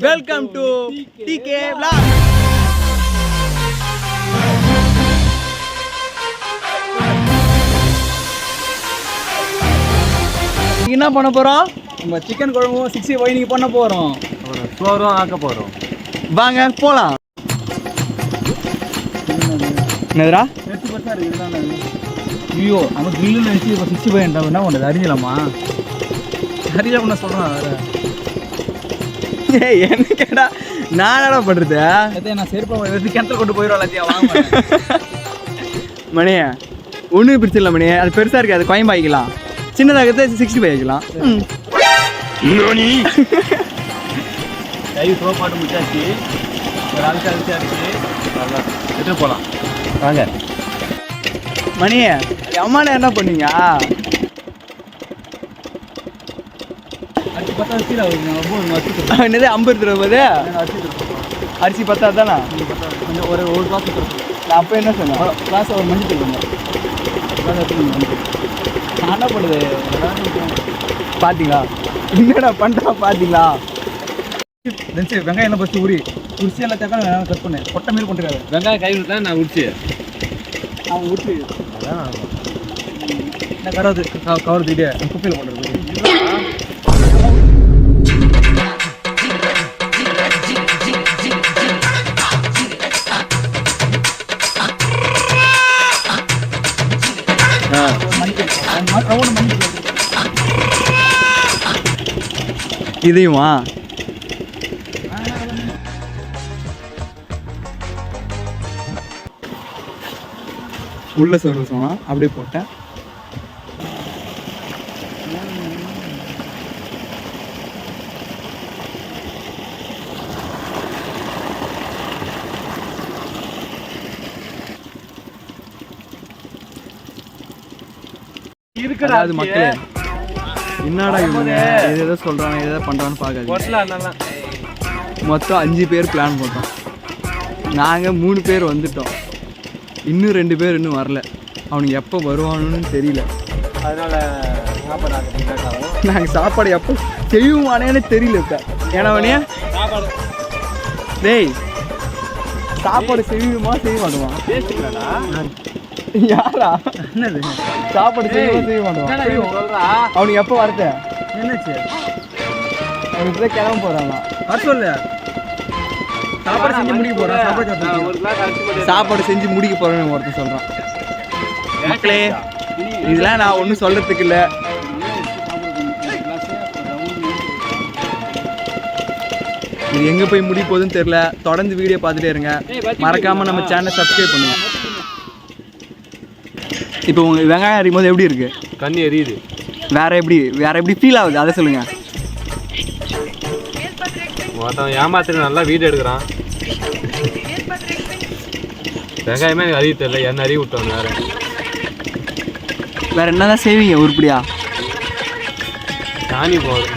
Welcome to decay இன்னைக்கு என்ன பண்ண போறோம்? நம்ம சிக்கன் குழம்பும் சிக்ஸ்டி நீங்கள் பண்ண போகிறோம் சோறும் ஆக்க போகிறோம் வாங்க போலாம். என்னதுடா? எட்டு பர்சன்ட் இருக்குதானே ஐயோ நம்ம கிரில்லு நினச்சி இப்போ சிக்ஸ்டி ஃபைவ் என்ன பண்ணுறது அறிஞ்சலாமா அறியல பண்ண சொல்கிறேன் வேறு. ஏய் என்ன கேடா நான் என்னடா பண்றது? அதே நான் செருப்பா கிணத்துல கொண்டு போயிடும் எல்லாத்தையும். வாங்க. மணி ஒன்றும் பிரச்சனை இல்லை மணி அது பெருசாக இருக்குது. அது கோயம்பு ஆகிக்கலாம் சின்னதாக சிக்ஸ்டி ஃபைவ் ஆகிக்கலாம் கை சோ பாட்டு முடிச்சாச்சு ஒரு ஆளுக்கு அரிசி அடிச்சு நல்லா. எடுத்து போகலாம் வாங்க. மணி அம்மால என்ன பண்ணீங்க? என்னது ஐம்பது ரூபாய் வச்சுக்கிறோம் அரிசி பத்தா தானே? கொஞ்சம் ஒரு ஒரு கிளாஸ் நான் அப்போ என்ன சொன்னேன்? கிளாஸ் ஒரு மஞ்சள் நான் என்ன பண்ணுது? பார்த்தீங்களா என்னடா பண்ணுறா பார்த்தீங்களா தென்சே வெங்காயம் எல்லாம் ஃபஸ்ட்டு உரி உரிச்சு எல்லாம் தக்காளி வேணாம் கட் பண்ணு. கொட்டை மாரி கொண்டுருக்காரு வெங்காயம் கை விட்டு நான் உடிச்சு அவன் உரிச்சு என்ன கராது கவர் தீட்டு குப்பையில் மஞ்சள் இதையுமா? உள்ள சொல்ற சொன்னா அப்படியே போட்டேன். அதாவது மக்களே என்னடா இவங்க? எது எதோ சொல்றாங்க எதை பண்றான்னு பார்க்காது மொத்தம் அஞ்சு பேர் பிளான் போட்டோம். நாங்கள் மூணு பேர் வந்துட்டோம். இன்னும் ரெண்டு பேர் இன்னும் வரல. அவனுக்கு எப்போ வருவானுன்னு தெரியல. அதனால நாங்கள் சாப்பாடு எப்போ செய்வோமானேன்னு தெரியல இப்போ. ஏன்னா டேய் சாப்பாடு செய்வோமா செய்ய மாட்டோமா யாரா? என்னது? சாப்பாடு செய்வோமா செய்ய மாட்டோமா அவனுக்கு எப்போ வரத? என்னாச்சு? அவனுக்கு கிளம்ப போகிறான் வர சொல்லு சாப்பாடு செஞ்சு முடிக்க போறேன் சாப்பாடு சாப்பாடு செஞ்சு முடிக்க போகிறேன்னு ஒருத்தன் சொல்கிறான் மக்களே இதெல்லாம் நான் ஒன்றும் சொல்கிறதுக்கு இல்லை. இது எங்கே போய் முடிய போகுதுன்னு தெரில தொடர்ந்து வீடியோ பார்த்துட்டே இருங்க. மறக்காமல் நம்ம சேனலை சப்ஸ்கிரைப் பண்ணுங்க. இப்போ உங்க வெங்காயம் அரைக்கும் போது எப்படி இருக்கு? கண்ணி எரியுது. வேற எப்படி வேற எப்படி ஃபீல் ஆகுது? அதை சொல்லுங்க. ஒருத்தன் ஏமாத்திட்டு நல்லா வீடியோ எடுக்கிறான். வெங்காயமே எனக்கு அறிவு தெரியல என்ன அறிவு விட்டோம் வேற. வேற என்னதான் செய்வீங்க உருப்படியா சாணி போகுது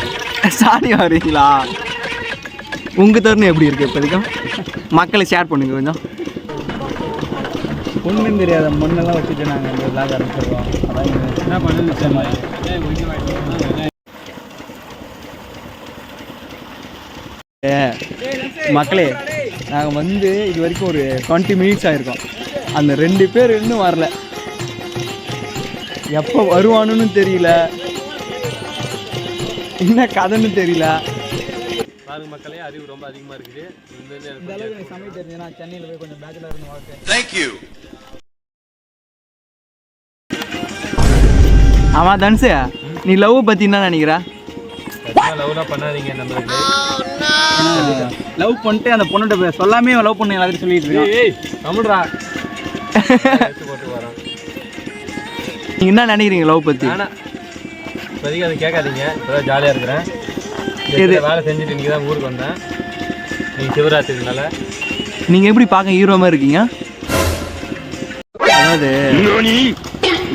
சாணி வரீங்களா உங்க தருணம் எப்படி இருக்கு இப்போதைக்கும் மக்களை ஷேர் பண்ணுங்க கொஞ்சம். ஒன்றும் தெரியாத மண்ணெல்லாம் வச்சுட்டு நாங்கள் இந்த விளாக ஆரம்பிச்சிருக்கோம் அதான் என்ன பண்ணு நிச்சயமா ஏ, மக்களே நாங்கள் வந்து இது வரைக்கும் ஒரு டுவெண்ட்டி மினிட்ஸ் ஆயிருக்கோம். அந்த ரெண்டு பேர் இன்னும் வரல. எப்போ வருவானுன்னு தெரியல. என்ன கதைன்னு தெரியல. பாருங்க மக்களே அறிவு ரொம்ப அதிகமா இருக்குது. இந்த அளவுக்கு சமைக்க தெரிஞ்சுன்னா சென்னையில் போய் கொஞ்சம் இருந்து வாழ்க்கை ஆமாம் தனுசு நீ லவ் பற்றி என்ன நினைக்கிற? லவ்லாம் பண்ணாதீங்க நம்மளுக்கு லவ் பண்ணிட்டு அந்த பொண்ணுகிட்ட சொல்லாமே லவ் பண்ண எல்லாத்தையும் சொல்லிட்டு இருக்கான். போட்டு வரோம் நீங்கள் என்ன நினைக்கிறீங்க லவ் பற்றி இப்போதைக்கு அதை கேட்காதீங்க. இப்போதான் ஜாலியாக இருக்கிறேன்? எது? வேலை செஞ்சுட்டு இன்னைக்கு தான் ஊருக்கு வந்தேன். நீங்கள் சிவராத்திரினால நீங்கள் எப்படி பார்க்க ஹீரோ மாதிரி இருக்கீங்க? அதாவது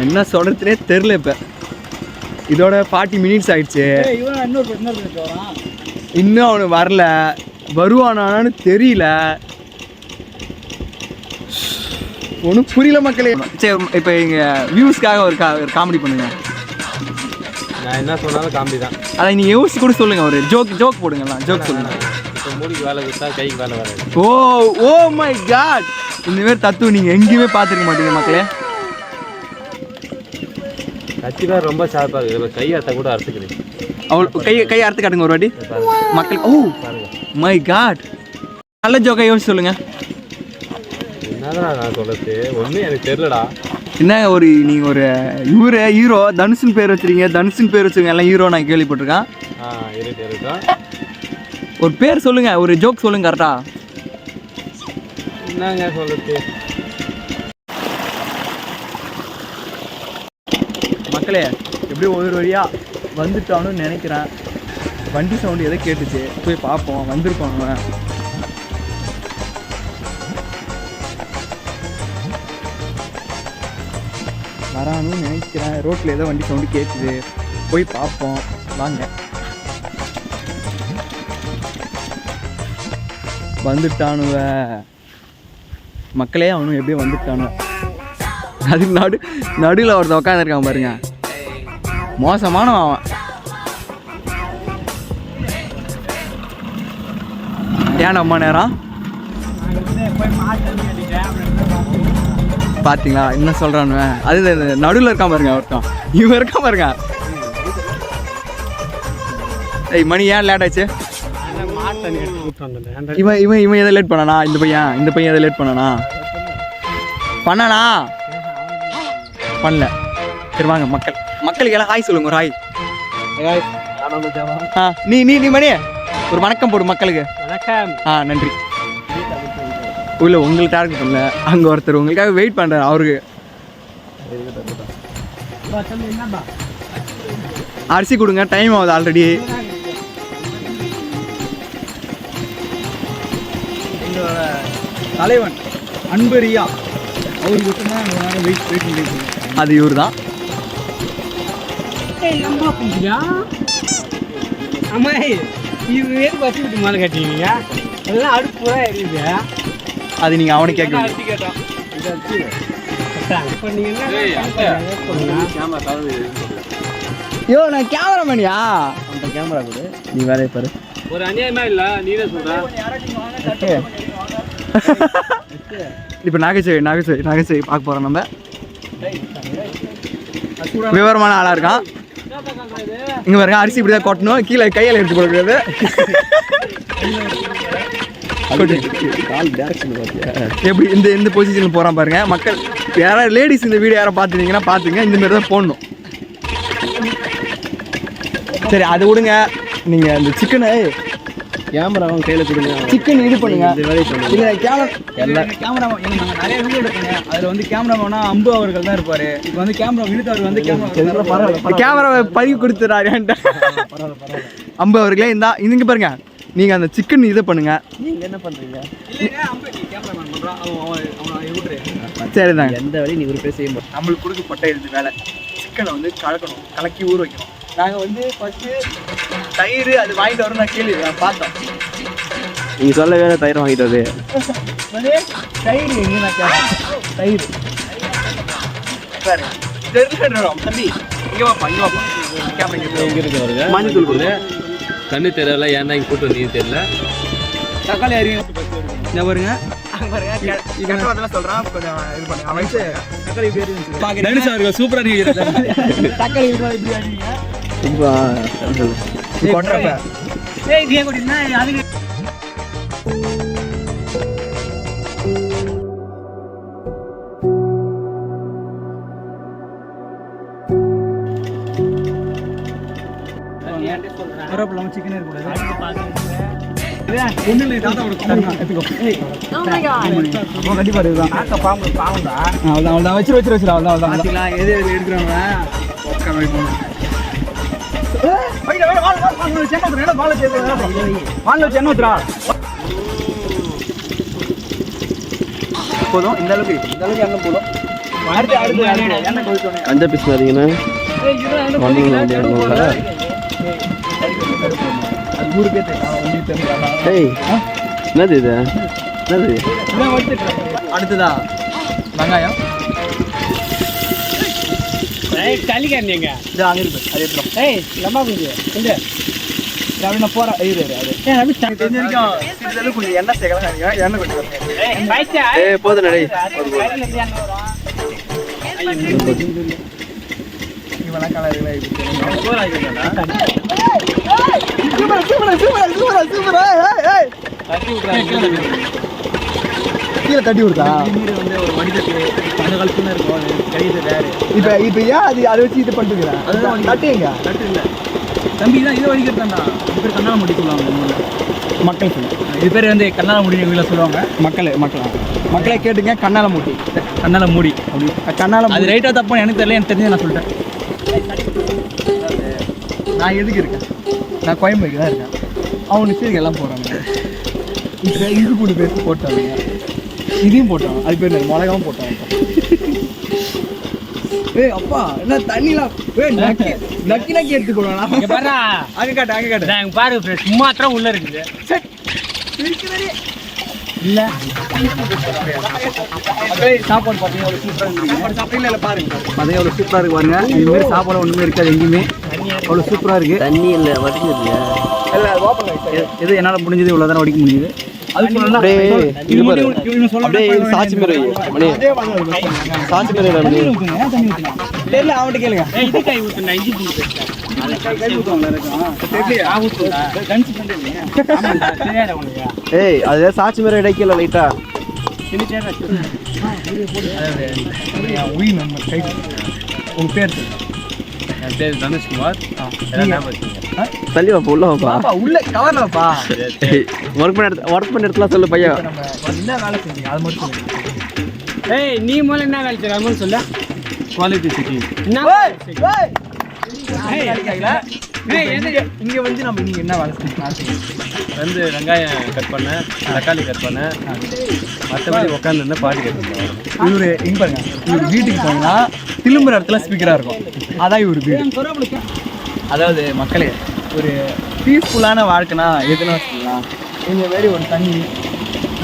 என்ன சொல்கிறதுனே தெரில இப்போ. இதோட ஃபார்ட்டி மினிட்ஸ் ஆயிடுச்சு. இன்னும் அவனு வரல. வருவானான்னு தெரியல. ஒன்றும் புரியல மக்களே. சரி இப்போ எங்கள் வியூஸ்க்காக ஒரு கா ஒரு காமெடி பண்ணுங்க. நான் என்ன சொன்னாலும் காமெடி தான். அதை நீங்கள் யோசிச்சு கூட சொல்லுங்கள் ஒரு ஜோக் ஜோக் போடுங்கலாம். ஜோக் சொல்லுங்கள் இப்போ மூடிக்கு வேலை கொடுத்தா கைக்கு வேலை வராது. ஓ ஓ மை காட் இந்த மாதிரி தத்துவம் நீங்கள் எங்கேயுமே பார்த்துருக்க மாட்டீங்க மக்களே. கத்தி வேறு ரொம்ப ஷார்ப்பாக இருக்குது. கை அறுத்த கூட அறுத்துக்கிறேன் அவள் கை கை அறுத்து காட்டுங்க ஒரு வாட்டி. மக்கள் ஓ மை காட் நல்ல ஜோக்கை யோசிச்சு சொல்லுங்கள் என்னதான் நான் சொல்றது? ஒன்றும் எனக்கு தெரியலடா. என்ன ஒரு நீங்கள் ஒரு இவரு ஹீரோ தனுஷன் பேர் வச்சிருக்கீங்க. தனுஷன் பேர் வச்சிருக்கீங்க. எல்லாம் ஹீரோ நான் கேள்விப்பட்டிருக்கேன். ஆ இருக்கு இருக்கட்டும் ஒரு பேர் சொல்லுங்கள் ஒரு ஜோக் சொல்லுங்க கரெக்டா என்னங்க சொல்றது? மக்களே எப்படியோ ஒரு வழியாக வந்துட்டான்னு நினைக்கிறேன். வண்டி சவுண்டு எதை கேட்டுச்சு. போய் பார்ப்போம் வந்திருப்பாங்க அவன் வரான்னு நினைக்கிறேன். ரோட்டில் ஏதோ வண்டி சவுண்டு கேட்குது போய் பார்ப்போம். வாங்க. வந்துட்டானுவ. மக்களே அவனும் எப்படியும் வந்துட்டானுவ. அது நடு நடுவில் ஒருத்த உட்காந்துருக்கான் பாருங்க. மோசமானவன் அவன். ஏன் அம்மா நேரம்? பார்த்தீங்களா என்ன சொல்கிறானுவ அது நடுவில் இருக்கான் பாருங்க ஒருத்தன். இவன் இருக்கான் பாருங்க. ஏய் மணி ஏன் லேட் ஆச்சு? இவன் இவன் இவன் எதை லேட் பண்ணானா? இந்த பையன் இந்த பையன் எதை லேட் பண்ணானா? பண்ணானா? பண்ணல. சரி வாங்க மக்கள். மக்களுக்கு எல்லாம் ஹாய் சொல்லுங்க ஒரு ஹாய். ஆ நீ நீ நீ மணி. ஒரு வணக்கம் போடு மக்களுக்கு. வணக்கம். ஆ நன்றி. உள்ள உங்களுக்கு டார்கெட் பண்ணல அங்கே ஒருத்தர் உங்களுக்காக வெயிட் பண்ணுறாரு அவருக்கு. அரிசி கொடுங்க டைம் ஆகுது ஆல்ரெடி எங்களோட தலைவன் அன்பரியா அவருக்கு மட்டும்தான் வெயிட் வெயிட் பண்ணிட்டு. அது இவர் தான் இது விட்டு மேலே கட்டிங்க அதெல்லாம் அடுப்பு பூரா எரியுது அது நீங்கள் அவனை கேட்க. அடிச்சு கேட்டோம் இப்போ நீங்கள் என்ன கேமரா தவிர யோ நான் கேமராமேனியா? அந்த கேமரா கொடு. நீ வேலையை பாரு. ஒரு அநியாயமா இல்ல? நீனே சொல்ற. இப்போ நகைச்சுவை நகைச்சுவை நகைச்சுவை பார்க்க போகிறோம் நம்ம. விவரமான ஆளாக இருக்கான். இங்கே பாருங்க அரிசி இப்படி தான் கொட்டணும். கீழே கையில் எடுத்து போடக்கூடாது எப்படி இந்த இந்த பொசிஷனில் போகிறான் பாருங்க. மக்கள் யாராவது லேடிஸ் இந்த வீடியோ யாரும் பார்த்துருந்தீங்கன்னா பார்த்துங்க. இந்த மாதிரி தான் போடணும். சரி அதை விடுங்க. நீங்கள் இந்த சிக்கனை கேமரா அவன் கையில கொடுங்க. சிக்கன் இது பண்ணுங்க இல்லை கேமரா எல்லாம். கேமரா நாங்கள் நிறைய வீடியோ எடுப்போங்க அதில் வந்து கேமராமேனா அம்பு அவர்கள் தான் இருப்பாரு. இப்போ வந்து கேமரா இழுத்தவர் வந்து கேமரா இந்த கேமராவை பதிவு கொடுத்துறாரு அம்பு அவர்களே இந்த இங்க பாருங்க. நீங்க அந்த சிக்கன் இதை பண்ணுங்க. நீங்க என்ன விட்டுரு. சரிதாங்க. எந்த வேலையும் நீ ஒரு பேர் செய்ய மாட்டேன். நம்மளுக்கு கொடுக்கப்பட்ட இது வேலை. சிக்கனை வந்து கலக்கணும். கலக்கி ஊற வைக்கணும். நாங்கள் வந்து ஃபஸ்ட்டு தயிர் அது வாங்கிட்டு வரோம் நான் கேள்வி நான் பார்த்தோம். நீங்க சொல்ல வேற தயிர் வாங்கிட்டு வந்து. தயிர் எங்கே நான் தயிர். சரி தெரியல தம்பி. இங்கே வாப்பா இங்கே வாப்பா. கேமரா இங்கே இருக்கு. வருங்க மஞ்சள் தூள் கண்ணு தெரியல ஏன்னா இங்க கூட்டு வந்தீங்க தெரியல. தக்காளி இந்த பாருங்க. சூப்பரா நீங்க கொட்டுறப்ப ஏய் இது கொடுத்தீங்கன்னா அதுக்கு சிக்கன் இருக்கக்கூடாது. ஒன்றும் போதும் இந்த அளவுக்கு இந்த அளவுக்கு எண்ணெய் போதும் பீஸ் என்னது இது என்னது அடுத்ததா வெங்காயம் ஏய் களிக்காரங்க இது அங்கே இருக்கு. அது ஏய் லம்மா குஞ்சு இந்த போகிறேன் இரு இரு அது. ஏய் அப்படி எனக்கு தெரிஞ்ச வரைக்கும் சிறிதளவு கொஞ்சம் எண்ணெய் சேர்க்கலாம் எண்ணெய் கொஞ்சம் ஏய் ஏய் போதும் நடை. கையில இருந்து எண்ணெய் வரும் இவெல்லாம் கலர் கீழே தட்டி விடுதா நீர் வந்து ஒரு வடிகட்டு அந்த காலத்துல இருக்கும் வேறு. இப்போ இப்போ ஏன் அது அதை வச்சு இது பண்ணிட்டுக்கிறேன் அதுதான் தட்டுங்க தட்டு இல்லை. தம்பி தான் இதை வடிகட்டாண்டா இது பேர் கண்ணால முடி சொல்லுவாங்க. மக்கள் இது பேர் வந்து கண்ணால முடி வீட்டில் சொல்லுவாங்க. மக்களே மக்களா? மக்களே கேட்டுங்க கண்ணால மூடி அப்படி. கண்ணால அது ரைட்டாக தப்பான்னு எனக்கு தெரியல எனக்கு தெரிஞ்சு நான் சொல்லிட்டேன். நான் எதுக்கு இருக்கேன்? நான் கோயம்புக்கு தான் இருக்கேன். அவனுக்கு எல்லாம் இப்போ இஞ்சி கூடு பேஸ்ட் போட்டாங்க இதையும் போட்டான். அது பேர் என்ன? மிளகாவும் போட்டான். ஏய் அப்பா என்ன தண்ணிலாம்? ஏய் நக்கி நக்கி. நக்கி எடுத்துக்கொள்ளலாம் இங்க பாருடா. அங்கே காட்டு அங்கே காட்டு. நான் பாரு ஃப்ரெண்ட் சும்மா தான் உள்ள இருக்குது. இல்ல. மக்களே சாப்பாடு பார்த்தீங்கன்னா ஒரு சூப்பராக இருக்கு சாப்பாடு சாப்பிட்டீங்களா இல்லை பாருங்க? அதே அவ்வளோ சூப்பராக இருக்கு பாருங்க. இது மாதிரி சாப்பாடு ஒன்றுமே இருக்காது எங்கேயுமே. அவ்வளோ சூப்பராக இருக்கு. தண்ணி இல்லை வடிஞ்சது இல்லை அது ஓப்பன் எது என்னால் முடிஞ்சது இவ்வளோ தானே வடிக்க முடியுது அப்படியே இது பாரு. அப்படியே சாட்சி பேர் மணி சாட்சி பேர் மணி அவன்கிட்ட கேளுங்க. இது கை ஊத்துனா இஞ்சி ஏய் அது சாட்சி இடைக்கல லைட்டா உயிர் நம்ம கை தனுஷ்குமார். தள்ளி வாப்பா உள்ள வாப்பா பாப்பா உள்ள கவர்லப்பா ஒர்க் பண்ண இடத்துல ஒர்க் பண்ண இடத்துல சொல்லு பையன். நம்ம என்ன வேலை செஞ்சீங்க அது மட்டும் சொல்லுங்க ஏய் நீ முதல்ல என்ன வேலை அதுவும் சொல்ல. குவாலிட்டி சிட்டி இங்க வந்து நம்ம நீங்க என்ன வேலை செஞ்சீங்க வந்து வெங்காயம் கட் பண்ணேன் தக்காளி கட் பண்ணேன். மற்றபடி உட்காந்துருந்தா பாட்டு கேட்டுருந்தேன் இவரு இங்க பாருங்க இவர் வீட்டுக்கு போனா திரும்புற இடத்துல ஸ்பீக்கரா இருக்கும். அதான் இவர் வீடு. அதாவது மக்களே ஒரு பீஸ்ஃபுல்லான வாழ்க்கைனா எதுன்னு வச்சுக்கலாம் இந்த மாதிரி ஒரு தண்ணி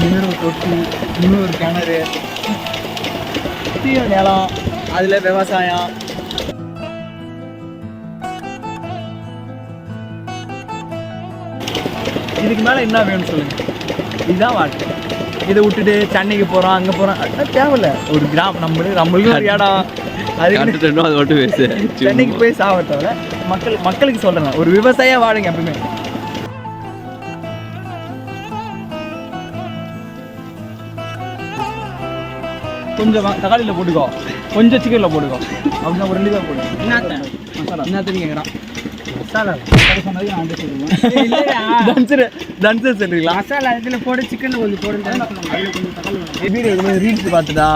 இன்னொரு ஒரு தொட்டி இன்னொரு ஒரு கிணறு தீய நிலம் அதில் விவசாயம். இதுக்கு மேலே என்ன வேணும்னு சொல்லுங்க. இதுதான் வாழ்க்கை. இதை விட்டுட்டு சென்னைக்கு போகிறோம் அங்கே போகிறோம் அதெல்லாம் தேவையில்ல. ஒரு கிராமம் நம்மளுக்கு நம்மளுக்கும் ஒரு இடம். அது மட்டும் பேசு. சென்னைக்கு போய் சாவ தவிர மக்கள் மக்களுக்கு சொல்கிறேன் ஒரு விவசாயியா வாழுங்க எப்பவுமே. கொஞ்சம் தக்காளியில் போட்டுக்கோ. கொஞ்சம் சிக்கனில் போட்டுக்கோ. அப்படின்னா ஒரு ரெண்டு தான் போடுங்க என்னத்த மசாலா. என்ன தெரியும் கேட்குறான் மசாலா. இல்லையா தன்சர் தன்சர் சொல்றீங்களா? மசாலா இதுல போடு சிக்கன்ல கொஞ்சம் போடுங்க. வீடியோ மாதிரி ரீல்ஸ் பார்த்துட்டா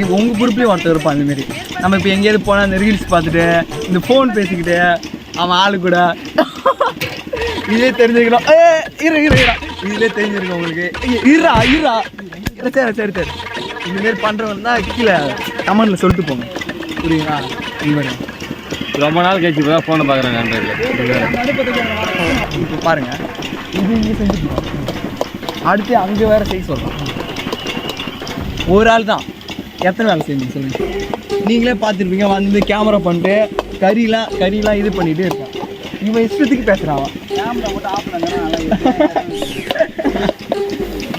இப்போ உங்கள் குரூப்லேயும் ஒருத்தர் இருப்பான் அந்த மாதிரி நம்ம இப்போ எங்கேயாவது போனால் அந்த ரீல்ஸ் பார்த்துட்டு இந்த ஃபோன் பேசிக்கிட்டு அவன் ஆளு கூட. இதே தெரிஞ்சுக்கணும். ஏ இரு இரு இரு. இதுலேயே தெரிஞ்சிருக்கும் உங்களுக்கு. இருடா இல்ல, சரி சரி சரி. இந்த மாதிரி பண்ணுறவங்க தான் கீழே. கமெண்ட்டில் சொல்லிட்டு போங்க. புரியுங்களா மாதிரி ரொம்ப நாள் கழிச்சு இப்போ தான் ஃபோனை பார்க்குறேன் இப்போ பாருங்க. இது இங்கே செஞ்சுக்கணும் அடுத்து அங்கே வேற செய்ய சொல்கிறோம் ஒரு ஆள் தான். எத்தனை வேலை செஞ்சீங்க சொல்லுங்க. நீங்களே பார்த்துருப்பீங்க வந்து கேமரா பண்ணிட்டு கறிலாம் கறிலாம் இது பண்ணிகிட்டே இருக்கான் இவன் இஷ்டத்துக்கு பேசுகிறான் கேமரா மட்டும் ஆஃப் பண்ணா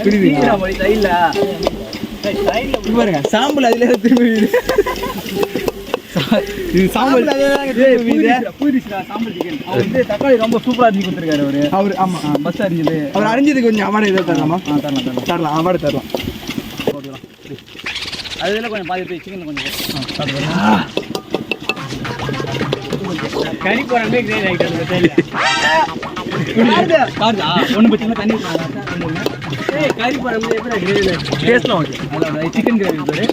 புரியுதுங்களா? சைடுல பாருங்க சாம்பல் அதிலே திரும்பி இது சாம்பல். சிக்கன் அவர் வந்து தக்காளி ரொம்ப சூப்பராக அரிஞ்சு கொடுத்துருக்காரு அவரு. அவர் ஆமாம் பஸ் அரிஞ்சது. அவர் அரிஞ்சது கொஞ்சம் அவார்டு எதாவது தரலாமா? தரலாம் தரலாம். தரலாம் அவார்டு தரலாம். அதுல கொஞ்சம் பாதி போய் சிக்கன் கொஞ்சம் கறி போறாமே கிரேட் ஆகிட்டு ஒன்று பிரச்சனை தண்ணி. கறி எப்படி கிரேட் டேஸ்ட்லாம் ஓகே அதான் சிக்கன் கிரேவி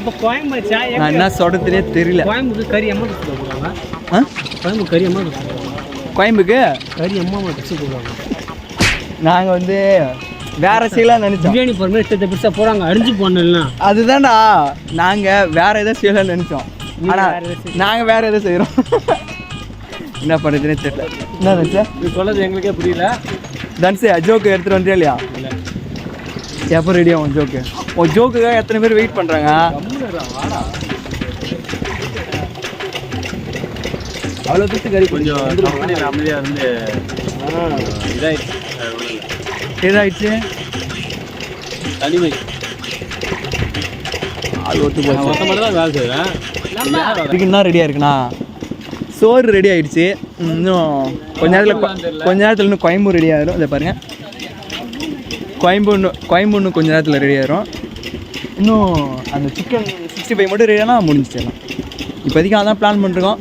இப்போ கோயம்புச்சா நான் என்ன சொல்கிறதுனே தெரியல. கோயம்புக்கு கறி அம்மா வச்சு போடுவாங்க ஆ? கோயம்புக்கு கறி அம்மா வச்சு கோயம்புக்கு? கறி அம்மா வச்சு போடுவாங்க நாங்கள் வந்து வேற செய்யலாம்னு நினைச்சோம். பிரியாணி போகிற மாதிரி இஷ்டத்தை பெருசாக போகிறாங்க அடிஞ்சு போடலாம் அதுதான்டா நாங்க வேற எதோ செய்யலாம்னு நினைச்சோம். ஆனா நாங்க வேற எதோ செய்றோம் என்ன பண்ணுறதுனே தெரியல. என்ன நினச்சா? நீ சொல்றது எங்களுக்கே புரியல. தன்சே ஜோக்கு எடுத்துட்டு வந்தியா இல்லையா? எப்போ ரெடி ஆகும் ஜோக்கு ஓ ஜோக்குக்காக எத்தனை பேர் வெயிட் பண்ணுறாங்க அவ்வளோ தூரத்துக்கு கறி கொஞ்சம் அமைதியாக இருந்து இதாயிடுச்சு. ஏதாயிடுச்சு தனிமை. ஆள் ஒத்து நான் ஒருத்த மட்டும் தான் வேலை செய்வேன் இதுக்கு என்ன ரெடியாக இருக்குண்ணா? சோறு ரெடி ஆயிடுச்சு. இன்னும் கொஞ்ச நேரத்தில் கொஞ்ச நேரத்தில் இன்னும் கோயம்பூர் ரெடி ஆயிரும். இதை பாருங்க. கோயம்பூர் இன்னும் கோயம்பூர் இன்னும் கொஞ்ச நேரத்தில் ரெடி ஆயிரும். இன்னும் அந்த சிக்கன் சிக்ஸ்டி ஃபைவ் மட்டும் ரெடியானா முடிஞ்சிடலாம் இப்போதைக்கு அதான் பிளான் பண்ணிருக்கோம்.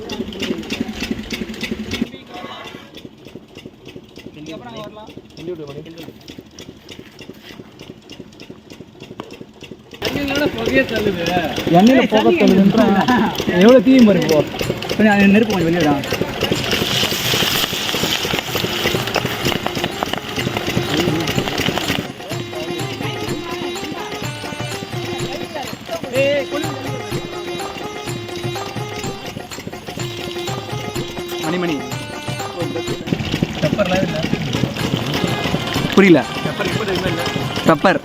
எண்ணெயில் போக தள்ளுதுன்றேன் எவ்வளோ தீயும் பாரு கொஞ்சம் நெருப்பு கொஞ்சம் வெளியிடா புரியல. பெப்பர்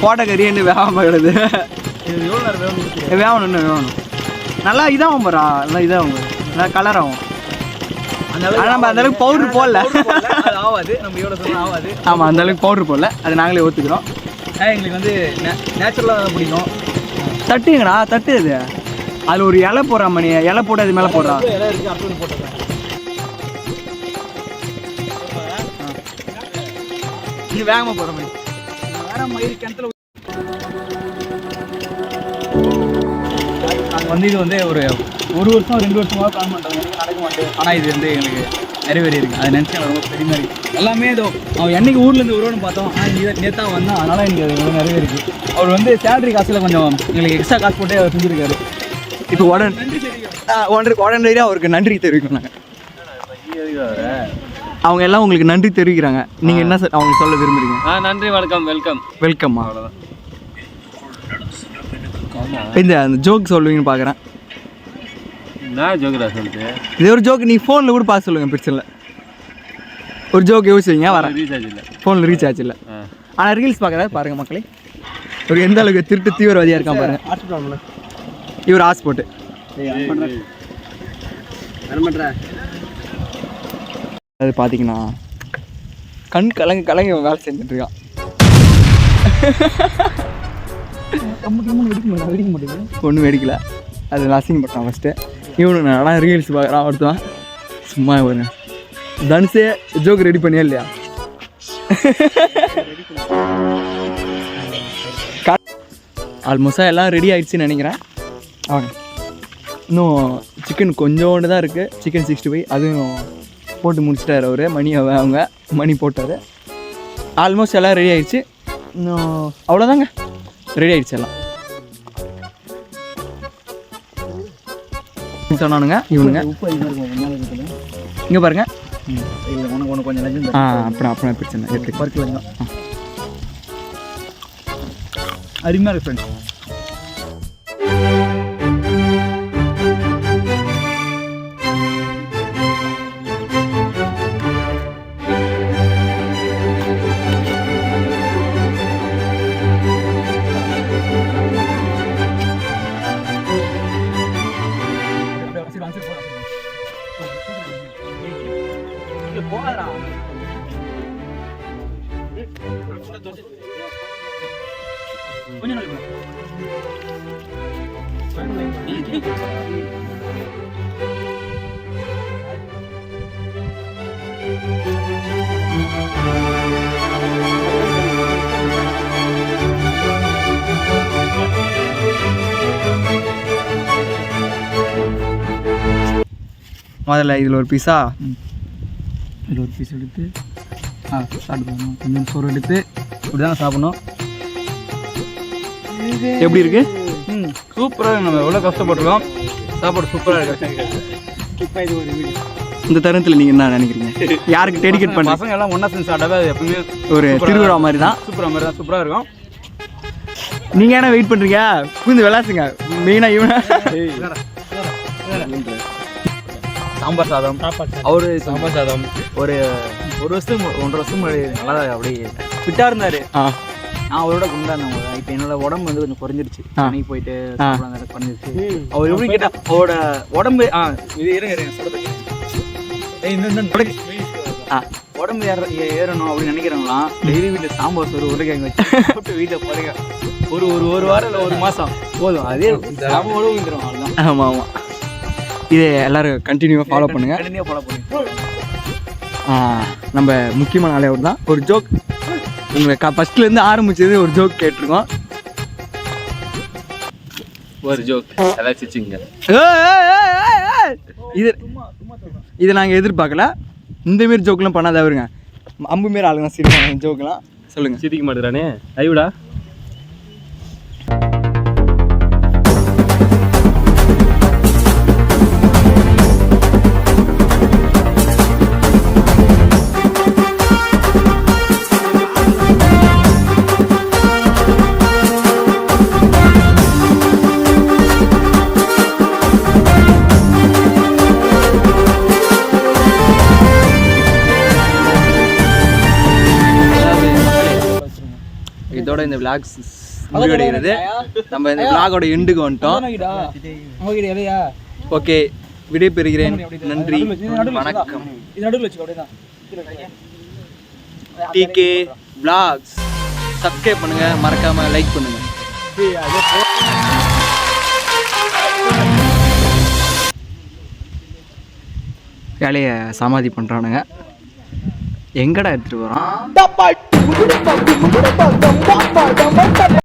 போட்ட கறி என்ன வேகாம கிடது வேகணும் இன்னும் வேகணும். நல்லா இதாகும் போறா. நல்லா இதாகும். நல்லா கலர் ஆகும் ஆனா நம்ம அந்த அளவுக்கு பவுடர் போடல. ஆகாது நம்ம எவ்வளோ சொன்னால் ஆகாது. ஆமாம் அந்த அளவுக்கு பவுடர் போடல. அது நாங்களே ஒத்துக்கிறோம். எங்களுக்கு வந்து நேச்சுரலாக பிடிக்கும் தட்டுங்கடா தட்டு அது. அதில் ஒரு இலை போடுறா மணி. இலை போட்டு அது மேலே போடுறா. இருக்குது நீ வேகமாக போகிற மணி. வேற மயிர் கிணத்துல நாங்கள் வந்து இது வந்து ஒரு ஒரு வருஷம் ரெண்டு வருஷமாக பிளான் பண்ணுறோம் எனக்கு நடக்க மாட்டேன் ஆனால் இது வந்து எங்களுக்கு நிறைவேறி இருக்கு. அதை நினச்சி எனக்கு ரொம்ப பெருமையாக இருக்கு. எல்லாமே இதோ அவன் என்னைக்கு ஊர்லேருந்து வருவான்னு பார்த்தோம். ஆனால் நீ நேத்தா வந்தான். அதனால எனக்கு அது ரொம்ப நிறைவேறிருக்கு அவர் வந்து சேலரி காசில் கொஞ்சம் எங்களுக்கு எக்ஸ்ட்ரா காசு போட்டு அவர் செஞ்சுருக்காரு. இப்போ உடனே உடனே உடனடியாக அவருக்கு நன்றி தெரிவிக்கணும். நாங்கள் அவங்க எல்லாம் உங்களுக்கு நன்றி தெரிவிக்கிறாங்க. நீங்கள் என்ன சொ- அவங்க சொல்ல விரும்புறீங்க? ஆ நன்றி வணக்கம் வெல்கம். வெல்கம்மா. அவ்வளோதான் இந்த அந்த ஜோக் சொல்லுவீங்கன்னு பார்க்குறேன் நான் ஜோதிடா சொல்லிட்டு இது ஒரு ஜோக் நீ ஃபோனில் கூட பார்த்து சொல்லுங்கள் பிரச்சனை இல்லை. ஒரு ஜோக் யோசிச்சிங்க வரேன். ரீசார்ஜ் இல்லை. ஃபோனில் ரீச் ஆச்சு இல்லை. ஆனால் ரீல்ஸ் பார்க்குறாரு பாருங்கள் மக்களே. ஒரு எந்த அளவுக்கு திருட்டு தீவிரவாதியாக இருக்கான் பாருங்க. இவர் ஹாஸ்போர்ட்டு பண்ணுறேன் அது பார்த்தீங்கன்னா கண் கலங்க கலங்க வேலை மாட்டேங்குது ஒன்றும் வெடிக்கல. அது அசிங்கப்பட்டான் ஃபஸ்ட்டு இவனு நல்லா ரீல்ஸ் பார்க்குறான் ஒருத்தன் சும்மா பாருங்க தனுஷே ஜோக் ரெடி பண்ணியா இல்லையா? ஆல்மோஸ்டாக எல்லாம் ரெடி ஆயிடுச்சுன்னு நினைக்கிறேன். அவங்க இன்னும் சிக்கன் கொஞ்சோண்டு தான் இருக்குது சிக்கன் சிக்ஸ்டி ஃபைவ் அதுவும் போட்டு முடிச்சிட்டாரு அவர். மணி அவ- அவங்க மணி போட்டார். ஆல்மோஸ்ட் எல்லாம் ரெடி ஆயிடுச்சு. அவ்வளோதாங்க ரெடி ஆயிடுச்சு எல்லாம். சொன்னானுங்க இவனுங்க. இங்கே பாருங்க. கொஞ்சம் ஆ அப்புறம் அப்புறம் பிரச்சனை. அருமையாக இருக்கு ஃப்ரெண்ட்ஸ் கொஞ்சம் முதல்ல இதில் ஒரு பீஸா இது ஒரு பீஸ் எடுத்து ஆ பண்ணணும் கொஞ்சம் சோறு எடுத்து இப்படி தான் சாப்பிடணும்? எப்படி இருக்கு? ம். சூப்பராக நம்ம எவ்வளோ கஷ்டப்பட்டுருக்கோம். சாப்பாடு சூப்பராக இருக்கு. இந்த தருணத்தில் நீங்கள் என்ன நினைக்கிறீங்க? யாருக்கு டெடிகேட் பண்ணுறீங்க பசங்க எல்லாம் ஒன்றா சேர்ந்து சாப்பிட்டாவே அது எப்பவுமே ஒரு திருவிழா மாதிரி தான். சூப்பராக மாதிரி தான். சூப்பராக இருக்கும். நீங்கள் என்ன வெயிட் பண்ணுறீங்க புரிந்து விளாசுங்க. மெயினாக இவன். சாம்பார் சாதம். அவரு சாம்பார் சாதம். ஒரு ஒரு வருஷத்துக்கு மு- ஒன்றரை வருஷம் நல்லா அப்படியே ஃபிட்டாக இருந்தார். ஆ. நான் அவரோட குண்டாந்தேன் இப்போ என்னோட உடம்பு வந்து கொஞ்சம் குறைஞ்சிருச்சு. சென்னைக்கு போயிட்டு குறைஞ்சிருச்சு. அவர் எப்படி கேட்டா அவரோட உடம்பு ஆ இது இருங்க இருங்க உடம்பு ஏற ஏறணும் அப்படின்னு நினைக்கிறவங்களாம் டெய்லி வீட்டில் சாம்பார் சோறு உருளைக்கிழங்கு வச்சு போட்டு வீட்டில் போடுங்க ஒரு ஒரு ஒரு வாரம் இல்லை ஒரு மாதம் போதும். அதே சாம்பாரோட அவ்வளோதான் ஆமாம் ஆமாம் இதை எல்லாரும் கண்டினியூவாக ஃபாலோ பண்ணுங்கள் கண்டினியூ ஃபாலோ பண்ணுங்க. நம்ம முக்கியமான ஆளே அவர் தான் ஒரு ஜோக் உங்களை க ஃபஸ்ட்லேருந்து ஆரம்பிச்சது ஒரு ஜோக் கேட்டிருக்கோம். ஒரு ஜோக் ஏய். இது இதை நாங்கள் எதிர்பார்க்கல. இந்த மாரி ஜோக்கெலாம் பண்ணாத அவருங்க. அம்பு மாரி ஆளுங்க சிரிப்பாங்க ஜோக்கெலாம் சொல்லுங்கள் சிரிக்க மாட்டேறானே? ஐவிடா. இந்த விளாக்ஸ் முடிவடைகிறது நம்ம இந்த விளாகோட எண்டுக்கு வந்துட்டோம். ஓகே விடை பெறுகிறேன் நன்றி. வணக்கம். Decay vlogs. சப்ஸ்கிரைப் பண்ணுங்க. மறக்காம லைக் பண்ணுங்க. வேலையை சமாதி பண்ணுறானுங்க எங்கடா எடுத்துட்டு வரோம்